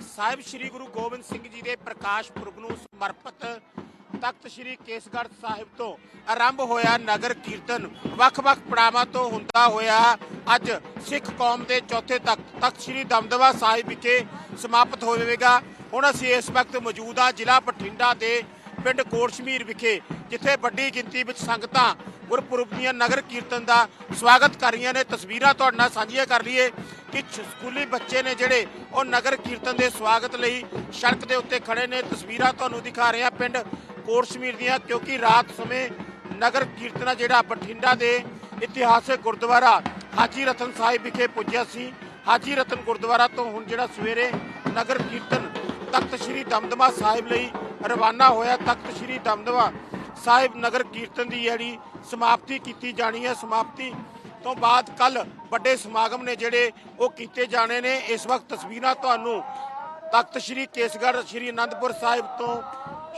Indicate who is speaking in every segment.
Speaker 1: ਸਾਹਿਬ ਸ੍ਰੀ ਗੁਰੂ ਗੋਬਿੰਦ ਸਿੰਘ ਜੀ ਦੇ ਪ੍ਰਕਾਸ਼ ਪੁਰਬ ਨੂੰ ਸਮਰਪਿਤ ਤਖਤ ਸ੍ਰੀ ਕੇਸਗੜ੍ਹ ਸਾਹਿਬ ਤੋਂ ਆਰੰਭ ਹੋਇਆ ਨਗਰ ਕੀਰਤਨ, ਵੱਖ-ਵੱਖ ਪੜਾਵਾਂ ਤੋਂ ਹੁੰਦਾ ਹੋਇਆ ਅੱਜ ਸਿੱਖ ਕੌਮ ਦੇ ਚੌਥੇ ਤਖਤ ਤਖਤ ਸ੍ਰੀ ਦਮਦਮਾ ਸਾਹਿਬ ਵਿਖੇ ਸਮਾਪਤ ਹੋਵੇਗਾ ਹੁਣ ਅਸੀਂ ਇਸ ਵਕਤ ਮੌਜੂਦ ਹਾਂ ਜ਼ਿਲ੍ਹਾ ਬਠਿੰਡਾ ਦੇ ਪਿੰਡ ਕੋਟਸ਼ਮੀਰ ਵਿਖੇ। ਜਿੱਥੇ ਵੱਡੀ ਗਿਣਤੀ ਵਿੱਚ ਸੰਗਤਾਂ ਗੁਰਪੁਰਬ ਦੀਆਂ ਨਗਰ ਕੀਰਤਨ ਦਾ ਸਵਾਗਤ ਕਰ ਰਹੀਆਂ ਨੇ, ਤਸਵੀਰਾਂ ਤੁਹਾਡੇ ਨਾਲ ਸਾਂਝੀਆਂ ਕਰ ਲਈਏ ਕਿ ਸਕੂਲੀ ਬੱਚੇ ਨੇ ਜਿਹੜੇ ਉਹ ਨਗਰ ਕੀਰਤਨ ਦੇ ਸਵਾਗਤ ਲਈ ਸੜਕ ਦੇ ਉੱਤੇ ਖੜੇ ਨੇ। ਤਸਵੀਰਾਂ ਤੁਹਾਨੂੰ ਦਿਖਾ ਰਹੇ ਹਾਂ ਪਿੰਡ ਕੋਟਸ਼ਮੀਰ ਦੀਆਂ, ਕਿਉਂਕਿ ਰਾਤ ਸਮੇਂ ਨਗਰ ਕੀਰਤਨ ਆ ਜਿਹੜਾ ਬਠਿੰਡਾ ਦੇ ਇਤਿਹਾਸਕ ਗੁਰਦੁਆਰਾ ਹਾਜੀ ਰਤਨ ਸਾਹਿਬ ਵਿਖੇ ਪੁੱਜਿਆ ਸੀ। ਹਾਜੀ ਰਤਨ ਗੁਰਦੁਆਰਾ ਤੋਂ ਹੁਣ ਜਿਹੜਾ ਸਵੇਰੇ ਨਗਰ ਕੀਰਤਨ ਤਖਤ ਸ੍ਰੀ ਦਮਦਮਾ ਸਾਹਿਬ ਲਈ ਰਵਾਨਾ ਹੋਇਆ। ਤਖਤ ਸ੍ਰੀ ਦਮਦਮਾ ਸਾਹਿਬ ਨਗਰ ਕੀਰਤਨ ਦੀ ਜਿਹੜੀ ਸਮਾਪਤੀ ਕੀਤੀ ਜਾਣੀ ਹੈ। ਸਮਾਪਤੀ ਤੋਂ ਬਾਅਦ ਕੱਲ ਵੱਡੇ ਸਮਾਗਮ ਨੇ ਜਿਹੜੇ ਉਹ ਕੀਤੇ ਜਾਣੇ ਨੇ। ਇਸ ਵਕਤ ਤਸਵੀਰਾਂ ਤੁਹਾਨੂੰ ਤਖਤ ਸ੍ਰੀ ਕੇਸਗੜ੍ਹ, ਸ੍ਰੀ ਅਨੰਦਪੁਰ ਸਾਹਿਬ ਤੋਂ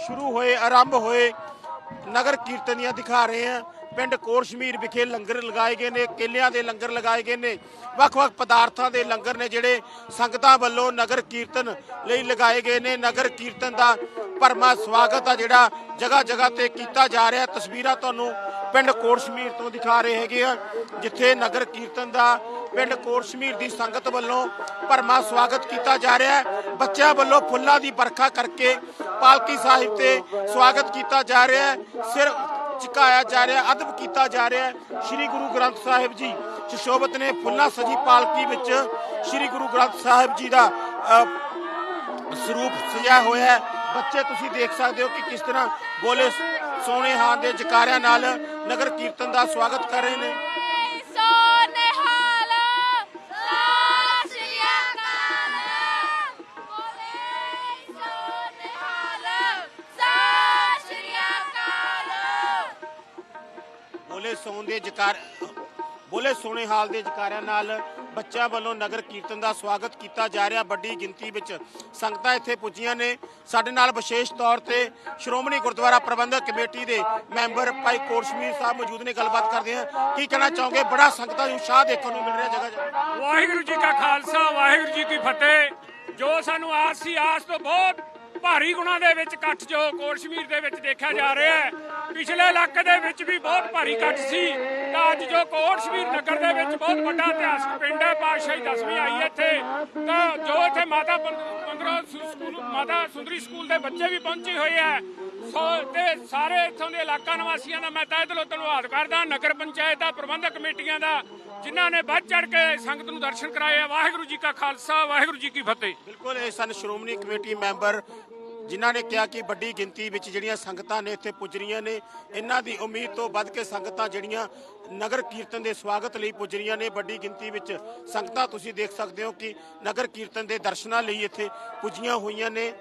Speaker 1: ਸ਼ੁਰੂ ਹੋਏ, ਆਰੰਭ ਹੋਏ ਨਗਰ ਕੀਰਤਨ ਦੀਆਂ ਦਿਖਾ ਰਹੇ ਹਾਂ। ਪਿੰਡ ਕੋਰਸ਼ਮੀਰ ਵਿਖੇ ਲੰਗਰ ਲਗਾਏ ਗਏ ਨੇ, ਕੇਲਿਆਂ ਦੇ ਲੰਗਰ ਲਗਾਏ ਗਏ ਨੇ। ਵੱਖ-ਵੱਖ ਪਦਾਰਥਾਂ ਦੇ ਲੰਗਰ ਨੇ ਜਿਹੜੇ ਸੰਗਤਾਂ ਵੱਲੋਂ ਨਗਰ ਕੀਰਤਨ ਲਈ ਲਗਾਏ ਗਏ ਨੇ। ਨਗਰ ਕੀਰਤਨ ਦਾ ਭਰਮਾ ਸਵਾਗਤ ਆ ਜਿਹੜਾ ਜਗ੍ਹਾ ਜਗ੍ਹਾ ਤੇ ਕੀਤਾ ਜਾ ਰਿਹਾ। ਤਸਵੀਰਾਂ ਤੁਹਾਨੂੰ ਪਿੰਡ ਕੋਰਸ਼ਮੀਰ ਤੋਂ ਦਿਖਾ ਰਹੇ ਹੈਗੇ ਆ ਜਿੱਥੇ ਨਗਰ ਕੀਰਤਨ ਦਾ ਪਿੰਡ ਕੋਰਸ਼ਮੀਰ ਦੀ ਸੰਗਤ ਵੱਲੋਂ ਭਰਮਾ ਸਵਾਗਤ ਕੀਤਾ ਜਾ ਰਿਹਾ ਹੈ। ਬੱਚਿਆਂ ਵੱਲੋਂ ਫੁੱਲਾਂ ਦੀ ਵਰਖਾ ਕਰਕੇ ਪਾਲਕੀ ਸਾਹਿਬ ਤੇ ਸਵਾਗਤ ਕੀਤਾ ਜਾ ਰਿਹਾ ਹੈ। ਸਿਰ ਝੁਕਾਇਆ ਜਾ ਰਿਹਾ ਅਦਬ ਕੀਤਾ ਜਾ ਰਿਹਾ ਸ੍ਰੀ ਗੁਰੂ ਗ੍ਰੰਥ ਸਾਹਿਬ ਜੀ ਸ਼ਿਸ਼ੋਭਤ ਨੇ ਫੁੱਲਾਂ ਸਜੀ ਪਾਲਕੀ ਵਿੱਚ। ਸ੍ਰੀ ਗੁਰੂ ਗ੍ਰੰਥ ਸਾਹਿਬ ਜੀ ਦਾ ਅ, ਸਰੂਪ ਸਜਿਆ ਹੋਇਆ ਹੈ। ਬੱਚੇ ਤੁਸੀਂ ਦੇਖ ਸਕਦੇ ਹੋ ਕਿ ਕਿਸ ਤਰ੍ਹਾਂ ਬੋਲੇ ਸੋਹਣੇ ਹਾਂ ਦੇ ਜਕਾਰਿਆਂ ਨਾਲ ਨਗਰ ਕੀਰਤਨ ਦਾ ਸਵਾਗਤ ਕਰ ਰਹੇ ਨੇ।
Speaker 2: ਬੋਲੇ
Speaker 1: ਸੋਹਣ ਦੇ ਜਕਾਰ ਬੋਲੇ ਸੋਹਣੇ ਹਾਲ ਦੇ ਜਕਾਰਿਆਂ ਨਾਲ ਬੱਚਿਆਂ ਵੱਲੋਂ ਨਗਰ ਕੀਰਤਨ ਦਾ ਸਵਾਗਤ ਕੀਤਾ ਜਾ ਰਿਹਾ ਵੱਡੀ ਗਿਣਤੀ ਵਿੱਚ। ਸੰਗਤਾਂ ਇੱਥੇ ਪੁੱਜੀਆਂ ਨੇ। ਸਾਡੇ ਨਾਲ ਵਿਸ਼ੇਸ਼ ਤੌਰ ਤੇ ਸ਼੍ਰੋਮਣੀ ਗੁਰਦੁਆਰਾ ਪ੍ਰਬੰਧਕ ਕਮੇਟੀ ਦੇ ਮੈਂਬਰ ਭਾਈ ਕੋਰਸ਼ਮੀਰ ਸਾਹਿਬ ਮੌਜੂਦ ਨੇ। ਗੱਲਬਾਤ ਕਰਦੇ ਹਾਂ। ਕੀ ਕਹਿਣਾ ਚਾਹੋਗੇ? ਬੜਾ ਸੰਗਤਾਂ ਨੂੰ ਉਤਸ਼ਾਹ ਦੇਖਣ ਨੂੰ ਮਿਲ ਰਿਹਾ ਜਗ੍ਹਾ
Speaker 3: ਵਾਹਿਗੁਰੂ ਜੀ ਕਾ ਖਾਲਸਾ, ਵਾਹਿਗੁਰੂ ਜੀ ਕੀ ਫਤਿਹ। ਜੋ ਸਾਨੂੰ ਆਸ ਸੀ, ਆਸ ਤੋਂ ਬਹੁਤ ਭਾਰੀ ਗੁਣਾ ਦੇ ਵਿੱਚ ਇਕੱਠ ਜੋ ਕੋਟਸ਼ਮੀਰ ਦੇ ਵਿੱਚ ਦੇਖਿਆ ਜਾ ਰਿਹਾ ਹੈ। ਪਿਛਲੇ ਇਲਾਕੇ ਦੇ ਵਿੱਚ ਵੀ ਬਹੁਤ ਭਾਰੀ ਇਕੱਠ ਸੀ। ਤਾਂ ਅੱਜ ਜੋ ਕੋਟਸ਼ਮੀਰ ਨਗਰ ਦੇ ਵਿੱਚ ਬਹੁਤ ਵੱਡਾ ਇਤਿਹਾਸਕ ਪਿੰਡ ਹੈ, ਪਾਤਸ਼ਾਹੀ ਦਸਵੀਂ ਆਈ ਇੱਥੇ। ਤਾਂ ਜੋ ਇੱਥੇ ਮਾਤਾ ਪੰਦਰਾ ਸਕੂਲ, ਮਾਤਾ ਸੁੰਦਰੀ ਸਕੂਲ ਦੇ ਬੱਚੇ ਵੀ ਪਹੁੰਚੇ ਹੋਏ ਹੈ, ਸੋ ਤੇ ਸਾਰੇ ਇੱਥੋਂ ਦੇ ਇਲਾਕਾ ਨਿਵਾਸੀਆਂ ਦਾ ਮੈਂ ਤਹਿ ਦਿਲੋਂ ਧੰਨਵਾਦ ਕਰਦਾ, ਨਗਰ ਪੰਚਾਇਤ ਦਾ, ਪ੍ਰਬੰਧਕ ਕਮੇਟੀਆਂ ਦਾ, ਜਿਨ੍ਹਾਂ ਨੇ ਵੱਧ ਚੜ ਕੇ ਸੰਗਤ ਨੂੰ ਦਰਸ਼ਨ ਕਰਾਏ ਆ ਵਾਹਿਗੁਰੂ ਜੀ ਕਾ ਖਾਲਸਾ, ਵਾਹਿਗੁਰੂ ਜੀ ਕੀ ਫਤਿਹ।
Speaker 1: ਬਿਲਕੁਲ, ਇਹ ਸਨ ਸ਼੍ਰੋਮਣੀ ਕਮੇਟੀ ਮੈਂਬਰ ਜਿਨ੍ਹਾਂ ਨੇ ਕਿਹਾ ਕਿ ਵੱਡੀ ਗਿਣਤੀ ਵਿੱਚ ਜਿਹੜੀਆਂ ਸੰਗਤਾਂ ਨੇ ਇੱਥੇ ਪੁੱਜ ਰਹੀਆਂ ਨੇ, ਇਹਨਾਂ ਦੀ ਉਮੀਦ ਤੋਂ ਵੱਧ ਕੇ ਸੰਗਤਾਂ ਜਿਹੜੀਆਂ ਨਗਰ ਕੀਰਤਨ ਦੇ ਸਵਾਗਤ ਲਈ ਪੁੱਜ ਰਹੀਆਂ ਨੇ, ਵੱਡੀ ਗਿਣਤੀ ਵਿੱਚ ਸੰਗਤਾਂ ਤੁਸੀਂ ਦੇਖ ਸਕਦੇ ਹੋ ਕਿ ਨਗਰ ਕੀਰਤਨ ਦੇ ਦਰਸ਼ਨਾਂ ਲਈ ਇੱਥੇ ਪੁੱਜੀਆਂ ਹੋਈਆਂ ਨੇ।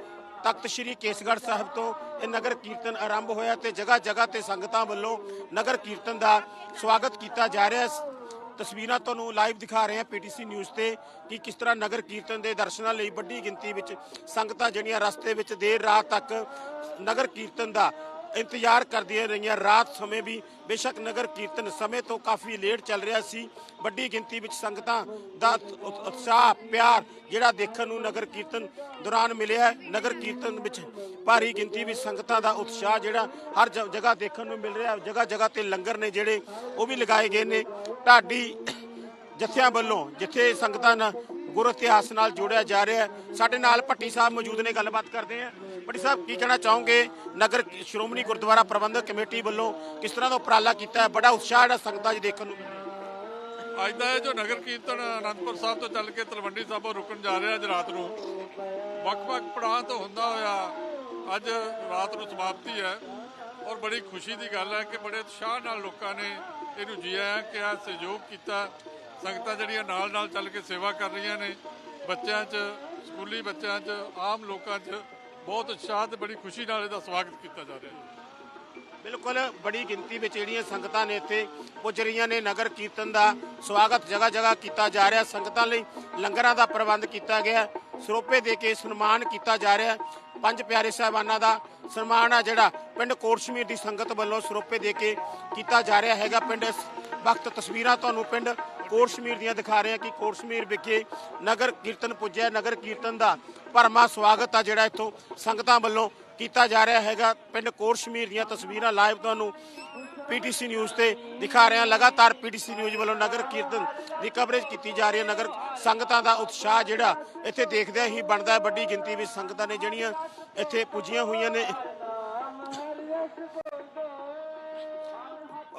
Speaker 1: ਤਖਤ ਸ੍ਰੀ ਕੇਸਗੜ੍ਹ ਸਾਹਿਬ ਤੋਂ ਇਹ ਨਗਰ ਕੀਰਤਨ ਆਰੰਭ ਹੋਇਆ ਤੇ ਜਗ੍ਹਾ ਜਗ੍ਹਾ ਤੇ ਸੰਗਤਾਂ ਵੱਲੋਂ ਨਗਰ ਕੀਰਤਨ ਦਾ ਸਵਾਗਤ ਕੀਤਾ ਜਾ ਰਿਹਾ ਹੈ। ਤਸਵੀਰਾਂ ਤੁਹਾਨੂੰ ਲਾਈਵ ਦਿਖਾ ਰਹੇ ਹਾਂ ਪੀਟੀਸੀ ਨਿਊਜ਼ ਤੇ ਕਿ ਕਿਸ ਤਰ੍ਹਾਂ ਨਗਰ ਕੀਰਤਨ ਦੇ ਦਰਸ਼ਨਾਂ ਲਈ ਵੱਡੀ ਗਿਣਤੀ ਵਿੱਚ ਸੰਗਤਾਂ ਜਿਹੜੀਆਂ ਰਸਤੇ ਵਿੱਚ ਦੇਰ ਰਾਤ ਤੱਕ ਨਗਰ ਕੀਰਤਨ ਦਾ ਇੰਤਜ਼ਾਰ ਕਰਦੀਆਂ ਰਹੀਆਂ। ਰਾਤ ਸਮੇਂ ਵੀ ਬੇਸ਼ੱਕ ਨਗਰ ਕੀਰਤਨ ਸਮੇਂ ਤੋਂ ਕਾਫੀ ਲੇਟ ਚੱਲ ਰਿਹਾ ਸੀ। ਵੱਡੀ ਗਿਣਤੀ ਵਿੱਚ ਸੰਗਤਾਂ ਦਾ ਉਤ- ਉਤਸ਼ਾਹ, ਪਿਆਰ ਜਿਹੜਾ ਦੇਖਣ ਨੂੰ ਨਗਰ ਕੀਰਤਨ ਦੌਰਾਨ ਮਿਲਿਆ ਨਗਰ ਕੀਰਤਨ ਵਿੱਚ ਭਾਰੀ ਗਿਣਤੀ ਵਿੱਚ ਸੰਗਤਾਂ ਦਾ ਉਤਸ਼ਾਹ ਜਿਹੜਾ ਹਰ ਜਗ੍ਹਾ ਦੇਖਣ ਨੂੰ ਮਿਲ ਰਿਹਾ। ਜਗ੍ਹਾ ਜਗ੍ਹਾ ਤੇ ਲੰਗਰ ਨੇ ਜਿਹੜੇ ਉਹ ਵੀ ਲਗਾਏ ਗਏ ਨੇ। ਢਾਡੀ ਜਥਿਆਂ ਵੱਲੋਂ ਜਿੱਥੇ ਸੰਗਤਾਂ ਨਾਲ ਗੁਰ ਇਤਿਹਾਸ ਨਾਲ ਜੋੜਿਆ ਜਾ ਰਿਹਾ ਹੈ, ਸਾਡੇ ਨਾਲ ਭੱਟੀ ਸਾਹਿਬ ਮੌਜੂਦ ਨੇ, ਗੱਲਬਾਤ ਕਰਦੇ ਆ ਭੱਟੀ ਸਾਹਿਬ, ਕੀ ਕਹਿਣਾ ਚਾਹੋਗੇ? ਨਗਰ ਸ਼੍ਰੋਮਣੀ ਗੁਰਦੁਆਰਾ ਪ੍ਰਬੰਧਕ ਕਮੇਟੀ ਵੱਲੋਂ ਕਿਸ ਤਰ੍ਹਾਂ ਦਾ ਉਪਰਾਲਾ ਕੀਤਾ ਹੈ? ਬੜਾ ਉਤਸ਼ਾਹ ਜਿਹੜਾ ਸੰਗਤਾਂ 'ਚ ਦੇਖਣ ਨੂੰ
Speaker 4: ਅੱਜ ਦਾ ਇਹ ਜੋ ਨਗਰ ਕੀਰਤਨ ਅਨੰਦਪੁਰ ਸਾਹਿਬ ਤੋਂ ਚੱਲ ਕੇ ਤਲਵੰਡੀ ਸਾਬੋ ਰੁਕਣ ਜਾ ਰਿਹਾ ਅੱਜ ਰਾਤ ਨੂੰ, ਵੱਖ-ਵੱਖ ਪੜਾਅ ਤੋਂ ਹੁੰਦਾ ਹੋਇਆ ਅੱਜ ਰਾਤ ਨੂੰ ਸਮਾਪਤੀ ਹੈ। ਔਰ ਬੜੀ ਖੁਸ਼ੀ ਦੀ ਗੱਲ ਹੈ ਕਿ ਬੜੇ ਉਤਸ਼ਾਹ ਨਾਲ ਲੋਕਾਂ ਨੇ ਇਹਨੂੰ ਜੀਆ ਕਿ ਸਹਿਯੋਗ ਕੀਤਾ। ਸੰਗਤਾਂ ਜਿਹੜੀਆਂ ਨਾਲ-ਨਾਲ ਚੱਲ ਕੇ ਸੇਵਾ ਕਰ ਰਹੀਆਂ ਨੇ, ਬੱਚਿਆਂ 'ਚ, ਸਕੂਲੀ ਬੱਚਿਆਂ 'ਚ, ਆਮ ਲੋਕਾਂ 'ਚ ਬਹੁਤ ਉਤਸ਼ਾਹ ਤੇ ਬੜੀ ਖੁਸ਼ੀ ਨਾਲ ਇਹਦਾ ਸਵਾਗਤ ਕੀਤਾ ਜਾ ਰਿਹਾ ਹੈ।
Speaker 1: ਬਿਲਕੁਲ, ਬੜੀ ਗਿਣਤੀ ਵਿੱਚ ਜਿਹੜੀਆਂ ਸੰਗਤਾਂ ਨੇ ਇੱਥੇ ਪੁੱਜ ਰਹੀਆਂ ਨੇ, ਨਗਰ ਕੀਰਤਨ ਦਾ ਸਵਾਗਤ ਜਗ੍ਹਾ ਜਗ੍ਹਾ ਕੀਤਾ ਜਾ ਰਿਹਾ। ਸੰਗਤਾਂ ਲਈ ਲੰਗਰਾਂ ਦਾ ਪ੍ਰਬੰਧ ਕੀਤਾ ਗਿਆ, ਸਰੋਪੇ ਦੇ ਕੇ ਸਨਮਾਨ ਕੀਤਾ ਜਾ ਰਿਹਾ। ਪੰਜ ਪਿਆਰੇ ਸਾਹਿਬਾਨਾਂ ਦਾ ਸਨਮਾਨ ਆ ਜਿਹੜਾ ਪਿੰਡ ਕੋਟਸ਼ਮੀਰ ਦੀ ਸੰਗਤ ਵੱਲੋਂ ਸਰੋਪੇ ਦੇ ਕੇ ਕੀਤਾ ਜਾ ਰਿਹਾ ਹੈਗਾ। ਪਿੰਡ ਇਸ ਵਕਤ ਤਸਵੀਰਾਂ ਤੁਹਾਨੂੰ ਪਿੰਡ ਕੋਟਸ਼ਮੀਰ ਦੀਆਂ ਦਿਖਾ ਰਹੇ ਹਾਂ ਕਿ ਕੋਟਸ਼ਮੀਰ ਵਿਖੇ ਨਗਰ ਕੀਰਤਨ ਪੁੱਜਿਆ। ਨਗਰ ਕੀਰਤਨ ਦਾ ਭਰਮਾ ਸਵਾਗਤ ਆ ਜਿਹੜਾ ਇੱਥੋਂ ਸੰਗਤਾਂ ਵੱਲੋਂ ਕੀਤਾ ਜਾ ਰਿਹਾ ਹੈਗਾ। ਪਿੰਡ ਕੋਟਸ਼ਮੀਰ ਦੀਆਂ ਤਸਵੀਰਾਂ ਲਾਈਵ ਤੁਹਾਨੂੰ ਪੀਟੀਸੀ ਨਿਊਜ਼ ਤੇ ਦਿਖਾ ਰਹੇ ਹਾਂ। ਲਗਾਤਾਰ ਪੀਟੀਸੀ ਨਿਊਜ਼ ਵੱਲੋਂ ਨਗਰ ਕੀਰਤਨ ਦੀ ਕਵਰੇਜ ਕੀਤੀ ਜਾ ਰਹੀ ਹੈ। ਨਗਰ ਸੰਗਤਾਂ ਦਾ ਉਤਸ਼ਾਹ ਜਿਹੜਾ ਇੱਥੇ ਦੇਖਦਿਆਂ ਹੀ ਬਣਦਾ ਹੈ। ਵੱਡੀ ਗਿਣਤੀ ਵਿੱਚ ਸੰਗਤਾਂ ਨੇ ਜਿਹੜੀਆਂ ਇੱਥੇ ਪੁੱਜੀਆਂ ਹੋਈਆਂ ਨੇ।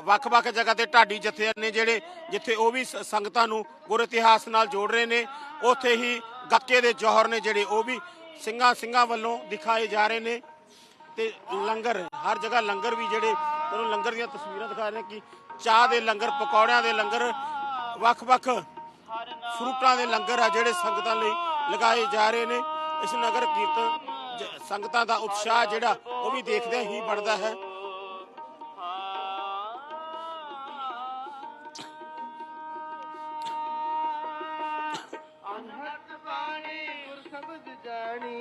Speaker 1: ਵੱਖ-ਵੱਖ ਜਗ੍ਹਾ ਤੇ ਢਾਡੀ ਜਥੇ ਨੇ ਜਿਹੜੇ ਜਿੱਥੇ ਉਹ ਵੀ ਸੰਗਤਾਂ ਨੂੰ ਗੁਰ ਇਤਿਹਾਸ ਨਾਲ ਜੋੜ ਰਹੇ ਨੇ। ਉੱਥੇ ਹੀ ਗੱਕੇ ਦੇ ਜੌਹਰ ਨੇ ਜਿਹੜੇ ਉਹ ਵੀ ਸਿੰਘਾਂ ਸਿੰਘਾਂ ਵੱਲੋਂ ਦਿਖਾਏ ਜਾ ਰਹੇ ਨੇ। ਤੇ ਲੰਗਰ, ਹਰ ਜਗ੍ਹਾ ਲੰਗਰ ਵੀ ਜਿਹੜੇ ਤੁਹਾਨੂੰ ਲੰਗਰ ਦੀਆਂ ਤਸਵੀਰਾਂ ਦਿਖਾ ਰਹੇ ਕਿ ਚਾਹ ਦੇ ਲੰਗਰ, ਪਕੌੜਿਆਂ ਦੇ ਲੰਗਰ, ਵੱਖ-ਵੱਖ ਫਰੂਟਾਂ ਦੇ ਲੰਗਰ ਆ ਜਿਹੜੇ ਸੰਗਤਾਂ ਲਈ ਲਗਾਏ ਜਾ ਰਹੇ ਨੇ। ਇਸ ਨਗਰ ਕੀਰਤਨ ਸੰਗਤਾਂ ਦਾ ਉਤਸ਼ਾਹ ਜਿਹੜਾ ਉਹ ਵੀ ਦੇਖਦੇ ਹੀ ਬਣਦਾ ਹੈ।
Speaker 5: ਜਾਣੀ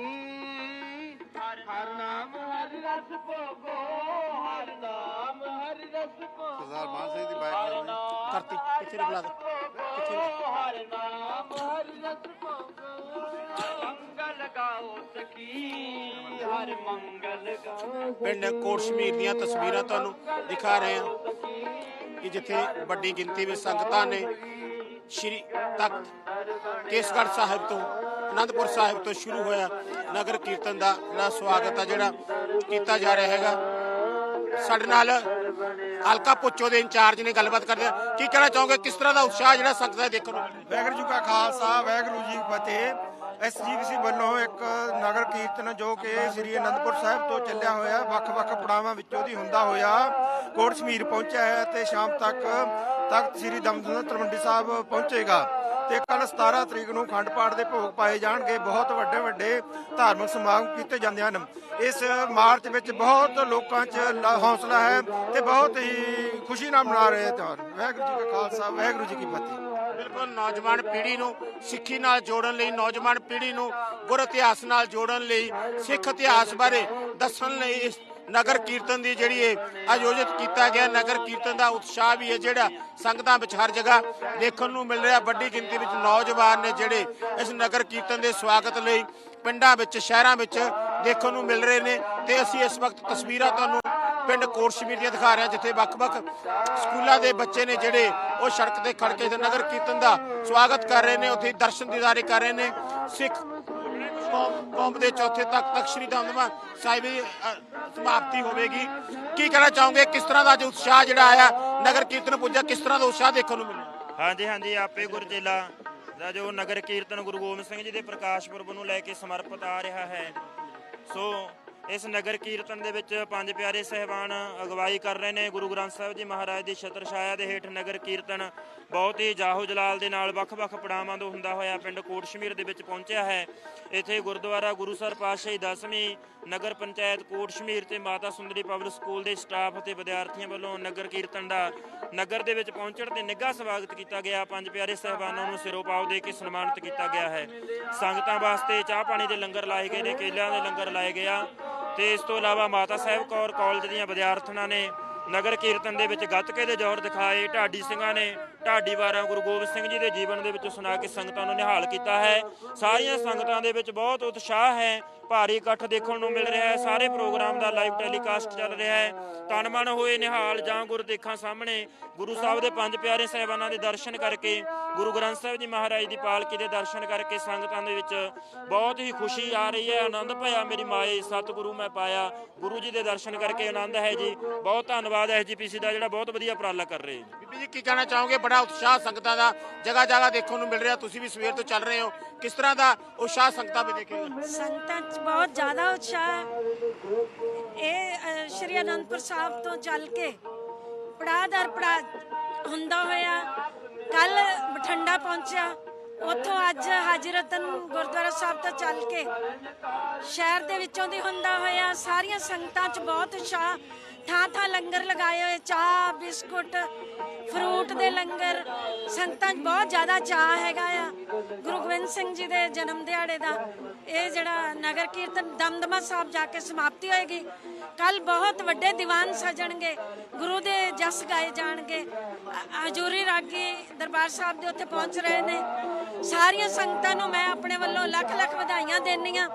Speaker 5: ਹਰ ਨਾਮ, ਹਰਿ ਰਸ ਭੋਗੋ, ਹਰ ਨਾਮ।
Speaker 6: ਸਰਦਾਰ ਮਾਨ ਸਿੰਘ ਦੀ ਬਾਈਕ ਨਾਲ
Speaker 1: ਕਰਤੀ ਕਿੱਥੇ ਨੇ ਬੁਲਾ ਦੋ। ਕਿੱਥੇ
Speaker 5: ਹਰ ਨਾਮ ਹਰਿ ਰਸ ਮੰਗਲ ਗਾਓ ਸਖੀ ਹਰ ਮੰਗਲ ਗਾਓ
Speaker 1: ਪਿੰਡ ਕੋਟਸ਼ਮੀਰ ਦੀਆਂ ਤਸਵੀਰਾਂ ਤੁਹਾਨੂੰ ਦਿਖਾ ਰਹੇ ਹਾਂ ਕਿ ਜਿੱਥੇ ਵੱਡੀ ਗਿਣਤੀ ਵਿੱਚ ਸੰਗਤਾਂ ਨੇ ਸ਼੍ਰੀ ਤਖਤ ਕੇਸਗੜ੍ਹ ਸਾਹਿਬ ਤੋਂ, ਅਨੰਦਪੁਰ ਸਾਹਿਬ ਤੋਂ ਸ਼ੁਰੂ ਹੋਇਆ ਨਗਰ ਕੀਰਤਨ ਦਾ ਜਿਹੜਾ ਸਵਾਗਤ ਆ ਜਿਹੜਾ ਕੀਤਾ ਜਾ ਰਿਹਾ ਹੈਗਾ। ਸਾਡੇ ਨਾਲ ਹਲਕਾ ਪੁੱਚੋ ਦੇ ਇੰਚਾਰਜ ਨੇ ਗੱਲਬਾਤ ਕਰਦੇ ਕੀ ਕਹਿਣਾ ਚਾਹੋਗੇ? ਕਿਸ ਤਰ੍ਹਾਂ ਦਾ ਉਤਸ਼ਾਹ ਜਿਹੜਾ ਸੰਗਤਾਂ ਦੇ ਦੇਖਣ ਨੂੰ? ਮਿਲ
Speaker 7: ਵਾਹਿਗੁਰੂ ਜੀ ਕਾ ਖਾਲਸਾ ਵਾਹਿਗੁਰੂ ਜੀ ਕੀ ਫਤਿਹ। ਐਸਜੀਪੀਸੀ ਵੱਲੋਂ ਇੱਕ ਨਗਰ ਕੀਰਤਨ ਜੋ ਕਿ ਸ੍ਰੀ ਅਨੰਦਪੁਰ ਸਾਹਿਬ ਤੋਂ ਚੱਲਿਆ ਹੋਇਆ, ਵੱਖ-ਵੱਖ ਪੜਾਵਾਂ ਵਿੱਚੋਂ ਦੀ ਹੁੰਦਾ ਹੋਇਆ, ਕੋਟ ਸਮੀਰ ਪਹੁੰਚਿਆ ਹੈ ਤੇ ਸ਼ਾਮ ਤੱਕ ਤਖਤ ਸ੍ਰੀ ਦਮਦਮਾ ਤਲਵੰਡੀ ਸਾਹਿਬ ਪਹੁੰਚੇਗਾ। ਤੇ ਕੱਲ 17 ਤਰੀਕ ਨੂੰ ਖੰਡ ਪਾਠ ਦੇ ਭੋਗ ਪਾਏ ਜਾਣਗੇ। ਬਹੁਤ ਵੱਡੇ ਵੱਡੇ ਧਾਰਮਿਕ ਸਮਾਗਮ ਕੀਤੇ ਜਾਂਦੇ ਹਨ। ਇਸ ਮਾਰਚ ਵਿੱਚ ਬਹੁਤ ਲੋਕਾਂ 'ਚ ਲ- ਹੌਸਲਾ ਹੈ ਤੇ ਬਹੁਤ ਹੀ ਖੁਸ਼ੀ ਨਾਲ ਮਨਾ ਰਹੇ ਤਿਉਹਾਰ। ਵਾਹਿਗੁਰੂ ਜੀ ਕਾ ਖਾਲਸਾ, ਵਾਹਿਗੁਰੂ ਜੀ ਕੀ ਫਤਿਹ।
Speaker 1: ਬਿਲਕੁਲ, ਨੌਜਵਾਨ ਪੀੜ੍ਹੀ ਨੂੰ ਸਿੱਖੀ ਨਾਲ ਜੋੜਨ ਲਈ, ਨੌਜਵਾਨ ਪੀੜ੍ਹੀ ਨੂੰ ਗੁਰ ਇਤਿਹਾਸ ਨਾਲ ਜੋੜਨ ਲਈ, ਸਿੱਖ ਇਤਿਹਾਸ ਬਾਰੇ ਦੱਸਣ ਲਈ ਇਸ ਨਗਰ ਕੀਰਤਨ ਦੀ ਜਿਹੜੀ ਇਹ ਆਯੋਜਿਤ ਕੀਤਾ ਗਿਆ, ਨਗਰ ਕੀਰਤਨ ਦਾ ਉਤਸ਼ਾਹ ਵੀ ਹੈ ਜਿਹੜਾ ਸੰਗਤਾਂ ਵਿੱਚ ਹਰ ਜਗ੍ਹਾ ਦੇਖਣ ਨੂੰ ਮਿਲ ਰਿਹਾ। ਵੱਡੀ ਗਿਣਤੀ ਵਿੱਚ ਨੌਜਵਾਨ ਨੇ ਜਿਹੜੇ ਇਸ ਨਗਰ ਕੀਰਤਨ ਦੇ ਸਵਾਗਤ ਲਈ ਪਿੰਡਾਂ ਵਿੱਚ, ਸ਼ਹਿਰਾਂ ਵਿੱਚ ਦੇਖਣ ਨੂੰ ਮਿਲ ਰਹੇ ਨੇ ਤੇ ਅਸੀਂ ਇਸ ਵਕਤ ਤਸਵੀਰਾਂ ਤੁਹਾਨੂੰ ਪਿੰਡ ਕੋਟਸ਼ਮੀਰ ਦੀਆਂ ਦਿਖਾ ਰਹੇ ਹਾਂ, ਜਿੱਥੇ ਵੱਖ-ਵੱਖ ਸਕੂਲਾਂ ਦੇ ਬੱਚੇ ਨੇ ਜਿਹੜੇ ਉਹ ਸੜਕ ਤੇ ਖੜ ਕੇ ਨਗਰ ਕੀਰਤਨ ਦਾ ਸਵਾਗਤ ਕਰ ਰਹੇ ਨੇ, ਉੱਥੇ ਦਰਸ਼ਨ ਦਿਦਾਰੇ ਕਰ ਰਹੇ ਨੇ। ਸਿੱਖ ਕੌਮ ਕੌਮ ਦੇ ਚੌਥੇ ਤੱਕ ਤੱਕ ਸ਼੍ਰੀ ਦਮਦਮਾ ਸਾਹਿਬ ਸਮਾਪਤੀ ਹੋਵੇਗੀ। ਕੀ ਕਹਿਣਾ ਚਾਹੋਗੇ? ਕਿਸ ਤਰ੍ਹਾਂ ਦਾ ਅੱਜ ਉਤਸ਼ਾਹ ਜਿਹੜਾ ਆਇਆ, ਨਗਰ ਕੀਰਤਨ ਪੁੱਜਾ ਕਿਸ ਤਰ੍ਹਾਂ ਦਾ ਉਤਸ਼ਾਹ ਦੇਖਣ ਨੂੰ ਮਿਲਿਆ?
Speaker 8: ਹਾਂਜੀ ਹਾਂਜੀ, ਆਪੇ ਗੁਰਜੇਲਾ। ਦਾ ਜੋ ਨਗਰ ਕੀਰਤਨ ਗੁਰੂ ਗੋਬਿੰਦ ਸਿੰਘ ਜੀ ਦੇ ਪ੍ਰਕਾਸ਼ ਪੁਰਬ ਨੂੰ ਲੈ ਕੇ ਸਮਰਪਿਤ ਆ ਰਿਹਾ ਹੈ। ਸੋ ਇਸ ਨਗਰ ਕੀਰਤਨ ਦੇ ਵਿੱਚ ਪੰਜ ਪਿਆਰੇ ਸਹਿਬਾਨ ਅਗਵਾਈ ਕਰ ਰਹੇ ਨੇ। ਗੁਰੂ ਗ੍ਰੰਥ ਸਾਹਿਬ ਜੀ ਮਹਾਰਾਜ ਦੀ ਛਤਰ ਛਾਇਆ ਦੇ ਹੇਠ ਨਗਰ ਕੀਰਤਨ ਬਹੁਤ ਹੀ ਜਾਹੋ ਜਲਾਲ ਦੇ ਨਾਲ ਵੱਖ-ਵੱਖ ਪੜਾਵਾਂ ਤੋਂ ਹੁੰਦਾ ਹੋਇਆ ਪਿੰਡ ਕੋਟ ਸ਼ਮੀਰ ਦੇ ਵਿੱਚ ਪਹੁੰਚਿਆ ਹੈ। ਇੱਥੇ ਗੁਰਦੁਆਰਾ ਗੁਰੂਸਰ ਪਾਤਸ਼ਾਹੀ ਦਸਵੀਂ ਨਗਰ ਪੰਚਾਇਤ ਕੋਟ ਸ਼ਮੀਰ ਤੇ ਮਾਤਾ ਸੁੰਦਰੀ ਪਬਲਿਕ ਸਕੂਲ ਦੇ ਸਟਾਫ ਅਤੇ ਵਿਦਿਆਰਥੀਆਂ ਵੱਲੋਂ ਨਗਰ ਕੀਰਤਨ ਦਾ ਨਗਰ ਦੇ ਵਿੱਚ ਪਹੁੰਚਣ ਤੇ ਨਿੱਘਾ ਸਵਾਗਤ ਕੀਤਾ ਗਿਆ। ਪੰਜ ਪਿਆਰੇ ਸਹਿਬਾਨਾਂ ਨੂੰ ਸਿਰੋਂ ਪਾਉ ਦੇ ਕੇ ਸਨਮਾਨਿਤ ਕੀਤਾ ਗਿਆ ਹੈ। ਸੰਗਤਾਂ ਵਾਸਤੇ ਚਾਹ ਪਾਣੀ ਦੇ ਲੰਗਰ ਲਾਏ ਗਏ ਨੇ, ਕੇਲਿਆਂ ਦੇ ਲੰਗਰ ਲਾਏ ਗਿਆ ਤੇ ਇਸ ਤੋਂ ਇਲਾਵਾ ਮਾਤਾ ਸਾਹਿਬ ਕੌਰ ਕਾਲਜ ਦੀਆਂ ਵਿਦਿਆਰਥਣਾਂ ਨੇ ਨਗਰ ਕੀਰਤਨ ਦੇ ਵਿੱਚ ਗੱਤਕੇ ਦੇ ਜੋਰ ਦਿਖਾਏ, ਢਾਡੀ ਸਿੰਘਾਂ ਨੇ ਢਾਡੀ ਵਾਰਾਂ ਗੁਰੂ ਗੋਬਿੰਦ ਸਿੰਘ ਜੀ ਦੇ ਜੀਵਨ ਦੇ ਵਿੱਚ ਸੁਣਾ ਕੇ ਸੰਗਤਾਂ ਨੂੰ ਨਿਹਾਲ ਕੀਤਾ ਹੈ। ਸਾਰੀਆਂ ਸੰਗਤਾਂ ਦੇ ਵਿੱਚ ਬਹੁਤ ਉਤਸ਼ਾਹ ਹੈ। ਭਾਰੀ ਇਕੱਠ ਦੇਖਣ ਨੂੰ ਮਿਲ ਰਿਹਾ ਹੈ। ਸਾਰੇ ਪ੍ਰੋਗਰਾਮ ਦਾ ਲਾਈਵ ਟੈਲੀਕਾਸਟ ਚੱਲ ਰਿਹਾ ਹੈ। ਤਨ ਮਨ ਹੋਏ ਨਿਹਾਲ ਜਾਂ ਗੁਰ ਦੇਖਾਂ ਸਾਹਮਣੇ, ਗੁਰੂ ਸਾਹਿਬ ਦੇ ਪੰਜ ਪਿਆਰੇ ਸਹਿਬਾਨਾਂ ਦੇ ਦਰਸ਼ਨ ਕਰਕੇ, ਗੁਰੂ ਗ੍ਰੰਥ ਸਾਹਿਬ ਜੀ ਮਹਾਰਾਜ ਦੀ ਪਾਲਕੀ ਦੇ ਦਰਸ਼ਨ ਕਰਕੇ ਸੰਗਤਾਂ ਦੇ ਵਿੱਚ ਬਹੁਤ ਹੀ ਖੁਸ਼ੀ ਆ ਰਹੀ ਹੈ। ਆਨੰਦ ਭਇਆ ਮੇਰੀ ਮਾਏ, ਸਤਿਗੁਰੂ ਮੈਂ ਪਾਇਆ। ਗੁਰੂ ਜੀ ਦੇ ਦਰਸ਼ਨ ਕਰਕੇ ਆਨੰਦ ਹੈ ਜੀ। ਬਹੁਤ ਧੰਨਵਾਦ ਐਸਜੀਪੀਸੀ ਦਾ ਜਿਹੜਾ ਬਹੁਤ ਵਧੀਆ ਉਪਰਾਲਾ ਕਰ ਰਹੇ ਜੀ।
Speaker 1: ਬੀਬੀ ਜੀ, ਕੀ ਕਹਿਣਾ ਚਾਹੋਗੇ? ਬੜਾ ਉਤਸ਼ਾਹ ਸੰਗਤਾਂ ਦਾ ਜਗ੍ਹਾ ਜਗ੍ਹਾ ਦੇਖਣ ਨੂੰ ਮਿਲ ਰਿਹਾ ਤੁਸੀਂ ਵੀ ਸਵੇਰ ਤੋਂ ਚੱਲ ਰਹੇ ਹੋ। ਕਿਸ ਤਰ੍ਹਾਂ ਦਾ ਉਤਸ਼ਾਹ ਸੰਗਤਾਂ ਵਿੱਚ ਦੇਖੇਗਾ
Speaker 9: ਸੰਗਤਾਂ 'ਚ ਬਹੁਤ ਜ਼ਿਆਦਾ ਉਤਸ਼ਾਹ ਹੈ। ਇਹ ਅ, ਸ਼੍ਰੀ ਅਨੰਦਪੁਰ ਸਾਹਿਬ ਤੋਂ ਚੱਲ ਕੇ ਪੜਾਅ ਦਰ ਪੜਾਅ ਹੁੰਦਾ ਹੋਇਆ ਕੱਲ ਬਠਿੰਡਾ ਪਹੁੰਚਿਆ। ਉੱਥੋਂ ਅੱਜ ਹਾਜੀ ਗੁਰਦੁਆਰਾ ਸਾਹਿਬ ਤੋਂ ਚੱਲ ਕੇ ਸ਼ਹਿਰ ਦੇ ਵਿੱਚੋਂ ਦੀ ਹੁੰਦਾ ਹੋਇਆ ਸਾਰੀਆਂ ਸੰਗਤਾਂ 'ਚ ਬਹੁਤ ਉਤਸ਼ਾਹ। ਥਾਂ ਥਾਂ ਲੰਗਰ ਲਗਾਏ ਹੋਏ, ਚਾਹ, ਬਿਸਕੁਟ, ਫਰੂਟ ਦੇ ਲੰਗਰ। ਸੰਗਤਾਂ 'ਚ ਬਹੁਤ ਜ਼ਿਆਦਾ ਚਾਹ ਹੈਗਾ ਆ। ਗੁਰੂ ਗੋਬਿੰਦ ਸਿੰਘ ਜੀ ਦੇ ਜਨਮ ਦਿਹਾੜੇ ਦਾ। ਇਹ ਜਿਹੜਾ ਨਗਰ ਕੀਰਤਨ ਦਮਦਮਾ ਸਾਹਿਬ ਜਾ ਕੇ ਸਮਾਪਤੀ ਹੋਏਗੀ। ਕੱਲ ਬਹੁਤ ਵੱਡੇ ਦੀਵਾਨ ਸਜਣਗੇ। ਗੁਰੂ ਦੇ ਜਸ ਗਾਏ ਜਾਣਗੇ। ਹਜੂਰੀ ਰਾਗੀ ਦਰਬਾਰ ਸਾਹਿਬ ਦੇ ਉੱਥੇ ਪਹੁੰਚ ਰਹੇ ਨੇ। ਸਾਰੀਆਂ ਸੰਗਤਾਂ ਨੂੰ ਮੈਂ ਆਪਣੇ ਵੱਲੋਂ ਲੱਖ ਲੱਖ ਵਧਾਈਆਂ ਦੇਣੀਆਂ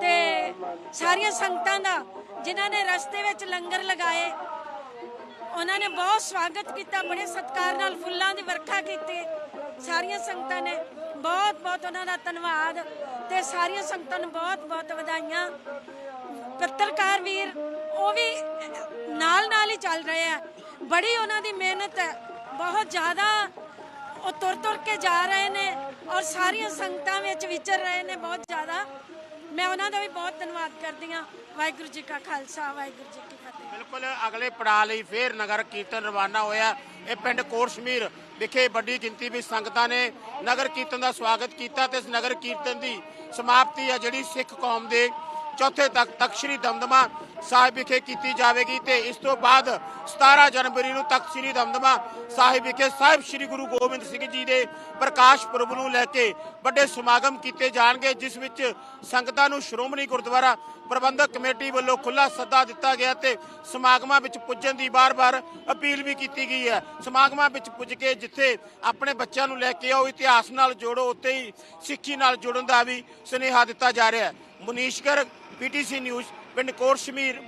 Speaker 9: ਤੇ ਸਾਰੀਆਂ ਸੰਗਤਾਂ ਦਾ ਜਿਨ੍ਹਾਂ ਨੇ ਰਸਤੇ ਵਿੱਚ ਲੰਗਰ ਲਗਾਏ, ਉਹਨਾਂ ਨੇ ਬਹੁਤ ਸਵਾਗਤ ਕੀਤਾ, ਬੜੇ ਸਤਿਕਾਰ ਨਾਲ ਫੁੱਲਾਂ ਦੀ ਵਰਖਾ ਕੀਤੀ। ਸਾਰੀਆਂ ਸੰਗਤਾਂ ਨੇ ਬਹੁਤ ਬਹੁਤ ਉਹਨਾਂ ਦਾ ਧੰਨਵਾਦ ਤੇ ਸਾਰੀਆਂ ਸੰਗਤਾਂ ਨੂੰ ਬਹੁਤ ਬਹੁਤ ਵਧਾਈਆਂ। ਪੱਤਰਕਾਰ ਵੀਰ, ਉਹ ਵੀ ਨਾਲ ਨਾਲ ਹੀ ਚੱਲ ਰਹੇ ਆ। ਬੜੀ ਉਹਨਾਂ ਦੀ ਮਿਹਨਤ ਹੈ। ਬਹੁਤ ਜ਼ਿਆਦਾ ਉਹ ਤੁਰ ਤੁਰ ਕੇ ਜਾ ਰਹੇ ਨੇ ਔਰ ਸਾਰੀਆਂ ਸੰਗਤਾਂ ਵਿੱਚ ਵਿਚਰ ਰਹੇ ਨੇ, ਬਹੁਤ ਜ਼ਿਆਦਾ। ਮੈਂ ਉਹਨਾਂ ਦਾ ਵੀ ਬਹੁਤ ਧੰਨਵਾਦ ਕਰਦੀ ਹਾਂ। ਵਾਹਿਗੁਰੂ ਜੀ ਕਾ ਖਾਲਸਾ, ਵਾਹਿਗੁਰੂ ਜੀ ਕੀ ਫਤਿਹ।
Speaker 1: ਬਿਲਕੁਲ, ਅਗਲੇ ਪੜਾਅ ਲਈ ਫੇਰ ਨਗਰ ਕੀਰਤਨ ਰਵਾਨਾ ਹੋਇਆ। ਇਹ ਪਿੰਡ ਕੋਟਸ਼ਮੀਰ ਵਿਖੇ ਵੱਡੀ ਗਿਣਤੀ ਵਿੱਚ ਸੰਗਤਾਂ ਨੇ ਨਗਰ ਕੀਰਤਨ ਦਾ ਸਵਾਗਤ ਕੀਤਾ ਤੇ ਇਸ ਨਗਰ ਕੀਰਤਨ ਦੀ ਸਮਾਪਤੀ ਆ ਜਿਹੜੀ ਸਿੱਖ ਕੌਮ ਦੇ ਚੌਥੇ ਤੱਕ ਤਖਤ ਸ੍ਰੀ ਦਮਦਮਾ ਸਾਹਿਬ ਵਿਖੇ ਕੀਤੀ ਜਾਵੇਗੀ ਤੇ ਇਸ ਤੋਂ ਬਾਅਦ 17 ਜਨਵਰੀ ਨੂੰ ਤਖਤ ਸ੍ਰੀ ਦਮਦਮਾ ਸਾਹਿਬ ਵਿਖੇ ਸਾਹਿਬ ਸ੍ਰੀ ਗੁਰੂ ਗੋਬਿੰਦ ਸਿੰਘ ਜੀ ਦੇ ਪ੍ਰਕਾਸ਼ ਪੁਰਬ ਨੂੰ ਲੈ ਕੇ ਵੱਡੇ ਸਮਾਗਮ ਕੀਤੇ ਜਾਣਗੇ, ਜਿਸ ਵਿੱਚ ਸੰਗਤਾਂ ਨੂੰ ਸ਼੍ਰੋਮਣੀ ਗੁਰਦੁਆਰਾ ਪ੍ਰਬੰਧਕ ਕਮੇਟੀ ਵੱਲੋਂ ਖੁੱਲਾ ਸੱਦਾ ਦਿੱਤਾ ਗਿਆ ਤੇ ਸਮਾਗਮਾਂ ਵਿੱਚ ਪੁੱਜਣ ਦੀ ਬਾਰ-ਬਾਰ ਅਪੀਲ ਵੀ ਕੀਤੀ ਗਈ ਹੈ। ਸਮਾਗਮਾਂ ਵਿੱਚ ਪੁੱਜ ਕੇ ਜਿੱਥੇ ਆਪਣੇ ਬੱਚਿਆਂ ਨੂੰ ਲੈ ਕੇ ਆਓ, ਇਤਿਹਾਸ ਨਾਲ ਜੋੜੋ, ਉੱਥੇ ਹੀ ਸਿੱਖੀ ਨਾਲ ਜੁੜਨ ਦਾ ਵੀ ਸੁਨੇਹਾ ਦਿੱਤਾ ਜਾ ਰਿਹਾ ਹੈ। ਮੁਨੀਸ਼ ਗਰਗ ਪੀਟੀਸੀ ਨਿਊਜ਼ ਪਿੰਡ ਕੋਟਸ਼ਮੀਰ